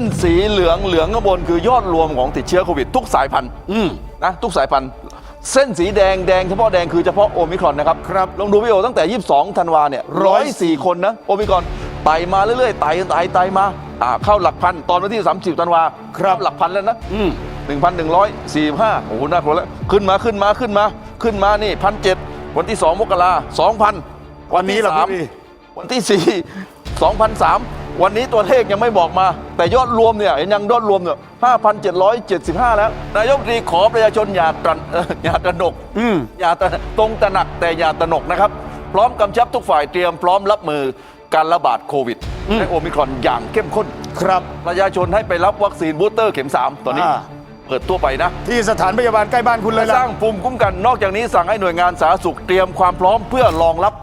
นสีเหลืองเหลืองข้างบนคือยอดรวมของติดเชื้อโควิด ทุกสายพันธุ์อืมนะทุกสายพันธุ์ เส้นสีแดงแดงเฉพาะแดงคือเฉพาะโอมิครอนนะครับครับลองดูพี่โอตั้งแต่ 22 ธันวาเนี่ยร้อยสี่คนนะโอมิครอนไต่มาเรื่อยๆไต่ไต่ไต่มาอ่าเข้าหลักพันตอนวันที่ 30 ธันวาครับเข้าหลักพันแล้วนะอืม1,145โอ้โหน่ากลัวแล้วขึ้นมาขึ้นมาขึ้นมาขึ้นมานี่พันเจ็ดวันที่ 2 มกรา2,000วันนี้เหรอสามพี่วันที่ 4 2,003 วันนี้ตัวเลขยังไม่บอกมา แต่ยอดรวมเนี่ยเห็นยังยอดรวมเนี่ย5,775 แล้ว นายกรัฐมนตรีขอประชาชนอย่าตระเอ่ออย่าตระหนกอืม อย่าตระตรงตระหนักแต่อย่าตระหนกนะครับ พร้อมกำชับทุกฝ่ายเตรียมพร้อมรับมือการระบาดโควิดและโอมิครอนอย่างเข้มข้น ครับ ประชาชนให้ไปรับวัคซีนบูสเตอร์เข็ม 3 ตอนนี้ อ่า เปิดตัวไปนะ ที่สถานพยาบาลใกล้บ้านคุณเลยสล่ะ ร้างภูมิคุ้มกันนอกจากนี้สั่งให้หน่วยงานสาธารณสุขเตรียมความพร้อมเพื่อรองรับ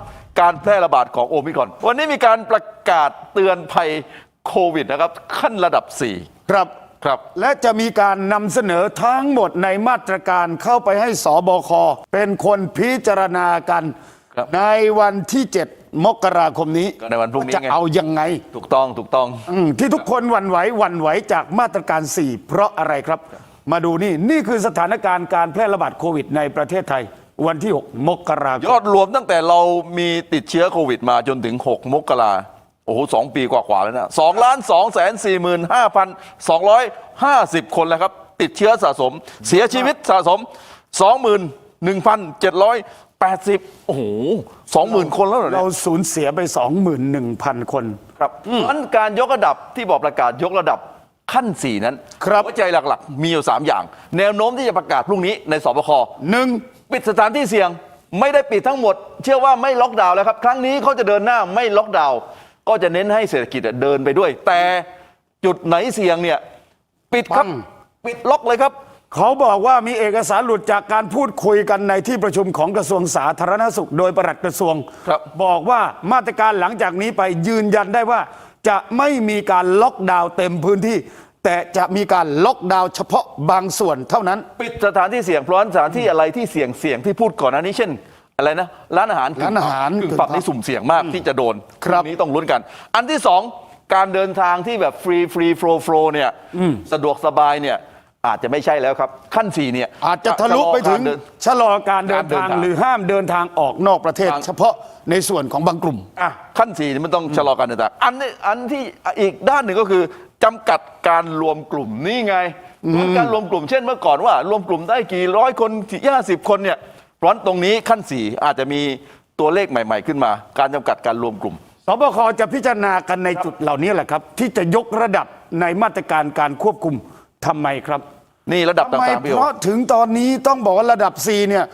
การแพร่ระบาดของโอมิครอน วันนี้มีการประกาศเตือนภัยโควิดนะครับ ขั้นระดับครับ4ครับ และจะมีการนำเสนอทั้งหมดในมาตรการเข้าไปให้สบคเป็นคนพิจารณากันครับในวันที่ 7 มกราคมนี้ก็ในวันพรุ่งนี้จะไงเอายังไง ถูกต้องถูกต้องอืมที่ทุกคนหวั่นไหวหวั่นไหวจากมาตรการ 4 เพราะอะไรครับ มาดูนี่นี่คือสถานการณ์การแพร่ระบาดโควิดในประเทศไทย วันที่ 6 มกราคยมอดรวมตั้งแต่เรามีติดเชื้อโควิดมาจนถึง 6 มกราโอ้โหสองปีกว่าๆแล้วนะสองล้านสองแสนสี่หมื่นห้าพันสองร้อยห้าสิบคนแล้วครับ ติดเชื้อสะสม เสียชีวิตสะสมสองหมื่นหนึ่งพันเจ็ดร้อยแปดสิบโอ้โหสองหมื่นคนแล้วเหรอเราเนี่ยสูญเสียไป 21,000 คน ครับอันการยกระดับที่บอกประกาศยกระดับขั้นสี่นั้นครับ หัวใจหลักๆ มีอยู่ 3 อย่าง แนวโน้มที่จะประกาศพรุ่งนี้ในสบคหนึ่ง ปิดสถานที่เสี่ยง ไม่ได้ปิดทั้งหมด เชื่อว่าไม่ล็อกดาวน์แล้วครับ ครั้งนี้เขาจะเดินหน้าไม่ล็อกดาวน์ก็จะเน้นให้เศรษฐกิจเดินไปด้วย แต่จุดไหนเสี่ยงเนี่ยปิดครับปัง ปิดล็อกเลยครับ เขาบอกว่ามีเอกสารหลุดจากการพูดคุยกันในที่ประชุมของกระทรวงสาธารณสุข โดยปลัดกระทรวงครับบอกว่ามาตรการหลังจากนี้ไปยืนยันได้ว่า จะไม่มีการล็อกดาวน์เต็มพื้นที่ แต่จะมีการล็อกดาวน์เฉพาะบางส่วนเท่านั้น ปิดสถานที่เสี่ยงเพราะฉะนั้นสถานที่อะไรที่เสี่ยงเสี่ยงที่พูดก่อนหน้านี้เช่น อะไรนะ ร้านอาหารร้านอาหารกึ่งผับกึ่งผับนี่สุ่มเสี่ยงมากที่จะโดนครับนี้ต้องลุ้นกัน อันที่สองการเดินทางที่แบบฟรีฟรีโฟล์โฟล์เนี่ยสะดวกสบายเนี่ยอาจจะไม่ใช่แล้วครับ ขั้นสี่เนี่ยอาจจะทะลุไปถึงชะลอการเดิน ชะลอการเดินการเดินทางทาง หรือห้ามเดินทางออกนอกประเทศทางเฉพาะในส่วนของบางกลุ่ม อะขั้นสี่นี่มันต้องชะลอการเดินทางอันนี้อันที่อีกด้านหนึ่งก็คือ จำกัดการรวมกลุ่มนี่ไงการรวมกลุ่มเช่นเมื่อก่อนว่า รวมกลุ่มได้กี่ร้อยคนที่ห้าสิบคนเนี่ยเพราะฉะนั้นตรงนี้ขั้นสี่อาจจะมีตัวเลขใหม่ ๆ ขึ้นมา การจำกัดการรวมกลุ่มสบคจะพิจารณากันในจุดเหล่านี้แหละครับ ที่จะยกระดับในมาตรการการควบคุมทำไมครับ นี่ระดับทำไมต่างๆพี่เพโอราะถึงตอนนี้ต้องบอกว่าระดับ4เนี่ย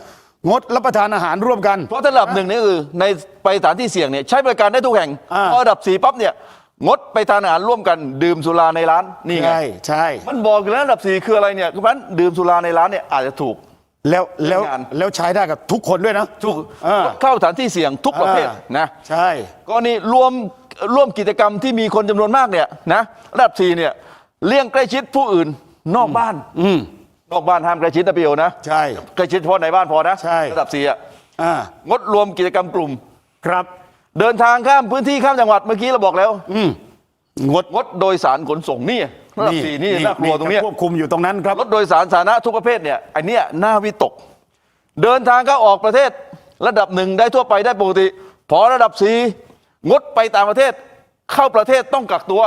งดรับประทานอาหารร่วมกัน เพราะถ้าระดับหนึ่งนี่คือในไปสถานที่เสี่ยงเนี่ยใช้บริการได้ทุกแห่งอ่าพอระดับสี่ปั๊บเนี่ย งดไปทานอาหารร่วมกันดื่มสุราในร้านนี่ไง ใช่ใช่ มันบอกอยู่แล้วระดับสี่คืออะไรเนี่ยเพราะฉะนั้นดื่มสุราในร้านเนี่ยอาจจะถูก แล้วแล้วงาน แล้วใช้ได้กับทุกคนด้วยนะ ถูกอ่า เข้าสถานที่เสี่ยงทุกประเภทอ่านะใช่ก็นี่รวมร่วมกิจกรรมที่มีคนจำนวนมากเนี่ยนะระดับสี่เนี่ยเลี่ยงใกล้ชิดผู้อื่นนอกบ้านอืม นอกบ้านห้ามใกล้ชิดนะพี่โอนะใช่ ใกล้ชิดเฉพาะในบ้านพอนะใช่ระดับสี่อะอ่างดรวมกิจกรรมกลุ่ม ครับ เดินทางข้ามพื้นที่ข้ามจังหวัดเมื่อกี้เราบอกแล้ว อืมงดงดโดยสารขนส่งนี่ระดับสี่นี่น่ากลัวตรงเนี้ยจะควบคุมอยู่ตรงนั้นครับรถโดยสารสาธารณะทุกประเภทเนี่ยไอเนี้ยน่าวิตก เดินทางเข้าออกประเทศ ระดับหนึ่งได้ทั่วไปได้ปกติ พอระดับสี่งดไปต่างประเทศ เข้าประเทศต้องกักตัว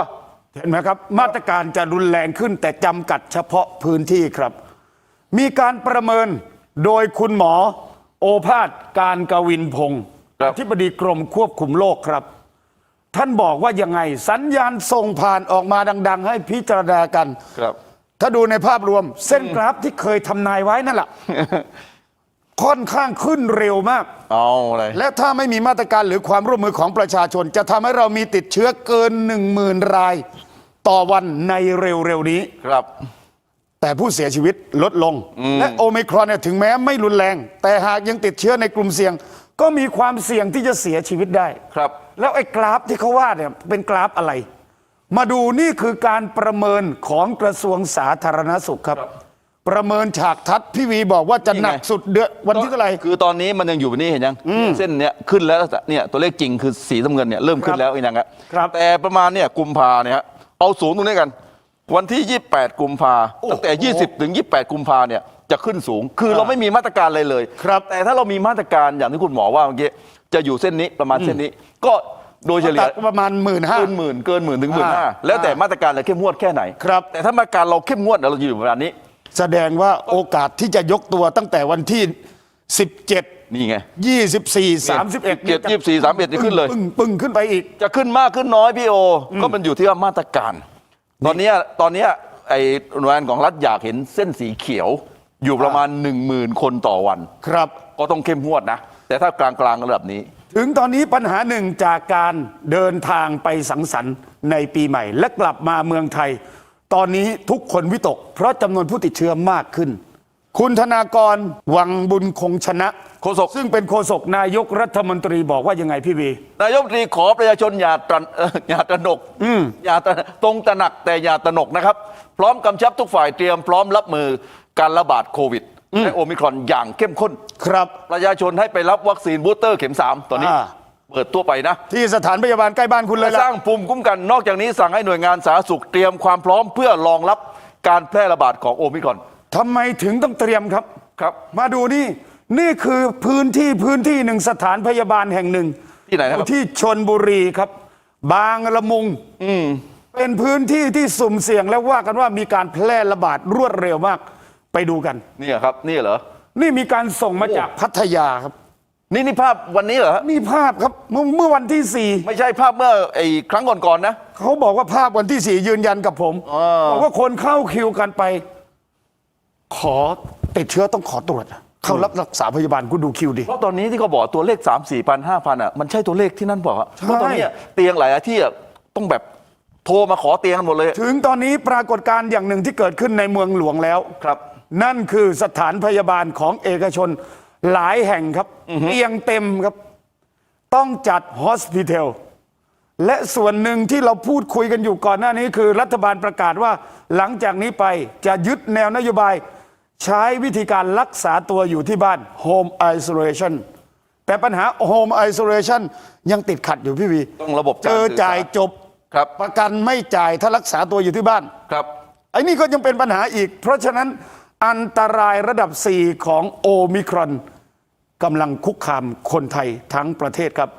เห็นไหมครับ มาตรการจะรุนแรงขึ้นแต่จำกัดเฉพาะพื้นที่ครับ มีการประเมินโดยคุณหมอโอภาสการกวินพงศ์ครับ อธิบดีกรมควบคุมโรคครับ ท่านบอกว่ายังไง สัญญาณส่งผ่านออกมาดัง ๆ ให้พิจารณากันครับ ถ้าดูในภาพรวม เส้นกราฟที่เคยทำนายไว้นั่นแหละค่อนข้างขึ้นเร็วมาก เอาอะไรและถ้าไม่มีมาตรการหรือความร่วมมือของประชาชน จะทำให้เรามีติดเชื้อเกิน1 0,000ราย ต่อวันในเร็วๆนี้ครับ แต่ผู้เสียชีวิตลดลง และโอมิครอนเนี่ยถึงแม้ไม่รุนแรง แต่หากยังติดเชื้อในกลุ่มเสี่ยง ก็มีความเสี่ยงที่จะเสียชีวิตได้ ครับ แล้วไอ้กราฟที่เขาว่าเนี่ยเป็นกราฟอะไร มาดูนี่คือการประเมินของกระทรวงสาธารณสุขครับ ประเมินฉากทัดพี่วีบอกว่าจะนี่ไงหนักสุดเดือนวันที่เท่าไหร่ คือตอนนี้มันยังอยู่แบบนี้เห็นยังเส้นเนี้ยขึ้นแล้วเนี่ยตัวเลขจริงคือสีน้ำเงินเนี่ยเริ่มขึ้นแล้วอีกอย่างอะครับแต่ประมาณเนี่ยกุมภาเนี่ยฮะเอาศูนย์ตรงนี้กัน วันที่ 28 กุมภาตั้งแต่ 20 ถึง 28 กุมภาเนี่ย จะขึ้นสูง คือเราไม่มีมาตรการอะไรเลยครับแต่ถ้าเรามีมาตรการอย่างที่คุณหมอว่าเมื่อกี้จะอยู่เส้นนี้ประมาณเส้นนี้ ก็โดยเฉลี่ยตัดประมาณหมื่นห้าเกินหมื่นเกินหมื่นถึงหมื่นห้าอ่าแล้วแต่มาตรการเราเข้มงวดแค่ไหนครับแต่ถ้ามาตรการเราเข้มงวดเราอยู่ประมาณนี้ แสดงว่าโอกาสที่จะยกตัวตั้งแต่วันที่ 17นี่ไง24 31เจ็ดยี่สิบสี่สามเอ็ดจะขึ้นเลย ปึ้งปึ้งขึ้นไปอีก จะขึ้นมากขึ้นน้อยพี่โออก็มันอยู่ที่ว่ามาตรการ ตอนเนี้ยตอนเนี้ยไอ้หน่วยงานของรัฐอยากเห็นเส้นสีเขียว อยู่ประมาณ 1 0,000 คนต่อวัน ครับ ก็ต้องเข้มงวดนะ แต่ถ้ากลางๆระดับนี้ ถึงตอนนี้ปัญหาหนึ่งจากการเดินทางไปสังสรรค์ในปีใหม่ และกลับมาเมืองไทย ตอนนี้ทุกคนวิตก เพราะจำนวนผู้ติดเชื้อมากขึ้น คุณธนากรวังบุญคงชนะโฆษก ซึ่งเป็นโฆษกนายกรัฐมนตรีบอกว่ายังไงพี่วี นายกรัฐมนตรีขอประชาชนอย่าตระเอ่ออย่าตระหนกอย่าตระตรงตระหนักแต่อย่าตระหนกนะครับ พร้อมกำชับทุกฝ่ายเตรียมพร้อมรับมือ การระบาดโควิดและโอมิครอนอย่างเข้มข้น ครับประชาชนให้ไปรับวัคซีนบูสเตอร์เข็ม 3 ตอนนี้ อ่า เปิดตัวไปนะ ที่สถานพยาบาลใกล้บ้านคุณเลยสล่ะ ร้างภูมิคุ้มกันนอกจากนี้สั่งให้หน่วยงานสาธารณสุขเตรียมความพร้อมเพื่อรองรับการแพร่ระบาดของโอมิครอนทำไมถึงต้องเตรียมครับ ครับ มาดูนี่ นี่คือพื้นที่พื้นที่หนึ่งสถานพยาบาลแห่งหนึ่งที่ไหนนะครับอยู่ที่ชนบุรีครับ บางละมุงเป็นพื้นที่ที่สุ่มเสี่ยงแล้วว่ากันว่ามีการแพร่ระบาดรวดเร็วมาก ไปดูกันนี่ครับนี่เหรอ นี่มีการส่งมาโอ้ จากพัทยาครับ นี่นี่ภาพวันนี้เหรอฮะนี่ภาพครับเมื่อเมื่อวันที่สี่ไม่ใช่ภาพเมื่อไอ้ครั้งก่อนๆนะ เขาบอกว่าภาพวันที่สี่ยืนยันกับผมอ่า บอกว่าคนเข้าคิวกันไป ขอติดเชื้อต้องขอตรวจเข้ารับรักษาพยาบาลคุณดูคิวดิ เพราะตอนนี้ที่เขาบอกตัวเลข 3 4 0 0 0 5,000อะมันใช่ตัวเลขที่นั่นบอกอะใช่ เพราะตอนเนี้ยเตียงหลายที่อะต้องแบบโทรมาขอเตียงกันหมดเลยถึงตอนนี้ปรากฏการณ์อย่างหนึ่งที่เกิดขึ้นในเมืองหลวงแล้ว ครับ นั่นคือสถานพยาบาลของเอกชนหลายแห่งครับเตียงเต็มครับ ต้องจัดฮอสพิทอลและส่วนหนึ่งที่เราพูดคุยกันอยู่ก่อนหน้านี้คือรัฐบาลประกาศว่าหลังจากนี้ไปจะยึดแนวนโยบาย ใช้วิธีการรักษาตัวอยู่ที่บ้าน Home Isolation แต่ปัญหา Home Isolation ยังติดขัดอยู่พี่วี ต้องระบบเจอจ่ายจบครับประกันไม่จ่ายถ้ารักษาตัวอยู่ที่บ้านครับไอ้นี่ก็ยังเป็นปัญหาอีก เพราะฉะนั้น อันตรายระดับ 4 ของโอมิครอนกำลังคุกคามคนไทยทั้งประเทศครับ